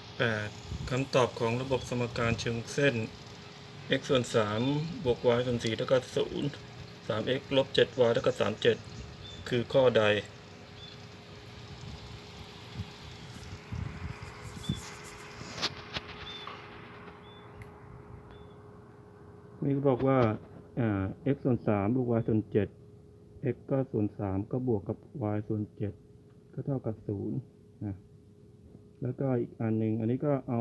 18คำตอบของระบบสมการเชิงเส้น x ส่วน3บวก y ส่วน4เท่ากับ0 3x ลบ 7y เท่ากับ37 คือข้อใด นี่ก็บอกว่าอ่า x ส่วน3บวก y ส่วน7 x ก็ส่วน3ก็บวกกับ y ส่วน7ก็เท่ากับ0นะ แล้วก็อีกอันหนึ่งอันนี้ก็เอา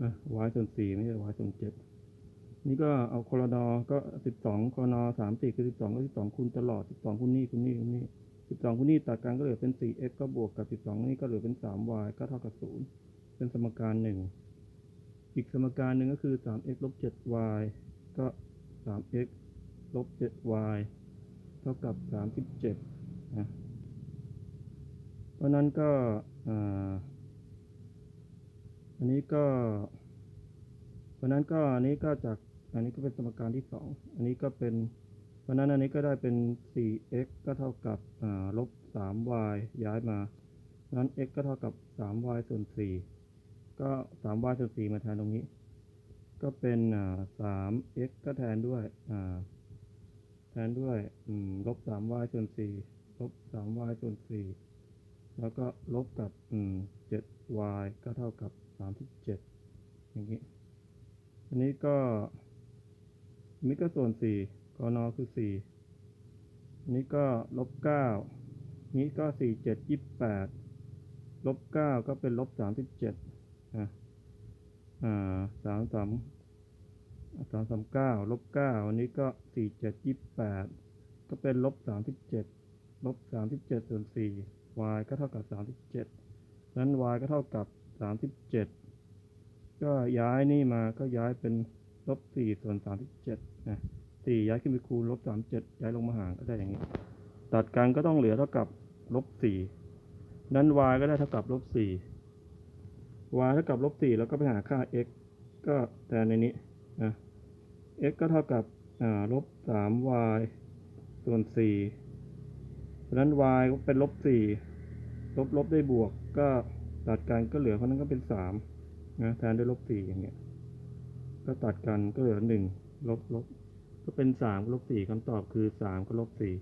อะ y ส่วน4ไม่ใช่ y ส่วน7นี่ก็เอาโคลนอก็12โคลนอ30คือ12ก็12คูณตลอด12คูณนี่คูณนี่คูณนี่12คูณนี่ตัดกันก็เหลือเป็น 4x ก็บวกกับ12นี่ก็เหลือเป็น 3y ก็เท่ากับ0เป็นสมการหนึ่งอีกสมการหนึ่งก็คือ 3x ลบ 7y ก็ 3x ลบ 7y เท่ากับ37นะเพราะนั้นก็อ่า นี้ก็เพราะนั้นก็อันนี้ก็จากอันนี้ก็เป็นสมการที่สองอันนี้ก็เป็น เพราะนั้นอันนี้ก็ได้เป็น 4x ก็เท่ากับลบ 3y ย้ายมานั้น x ก็เท่ากับ 3y ส่วน 4 ก็ 3y ส่วน 4 มาแทนตรงนี้ ก็เป็น 3x ก็แทนด้วย แทนด้วยลบ 3y ส่วน 4 ลบ 3y ส่วน 4 แล้วก็ลบกับอืม 7y ก็เท่ากับ 37 อย่างนี้อันนี้ก็อันนี้ก็ส่วน 4กนคือ 4 อันนี้ก็ลบ 9 นี้ก็ 4 7 28 ลบ 9 ก็เป็นลบ 37อะอ่า3 3 3 3 9ลบ9อันนี้ก็4 7 28ก็เป็นลบ37ลบ37ส่วน4 y ก็เท่ากับ 37นั้น y ก็เท่ากับ 37 ก็ย้ายนี่มาก็ย้ายเป็นลบ4ส่วน37นะ4ย้ายขึ้นไปคูณลบ37 ย้ายลงมาห่างก็ได้อย่างนี้ ตัดกันก็ต้องเหลือเท่ากับลบ4นั้น y ก็ได้เท่ากับลบ4 y เท่ากับลบ4แล้วก็ไปหาค่า x ก็แทนในนี้นะ x ก็เท่ากับอ่าลบ 3y ส่วน4 เพราะนั้น y ก็เป็นลบสี่ลบลบได้บวกก็ตัดกันก็เหลือเพราะนั้นก็เป็นสามนะแทนด้วยลบสี่อย่างเงี้ยก็ตัดกันก็เหลือหนึ่งลบลบก็เป็นสามลบสี่คำตอบคือสามก็ลบสี่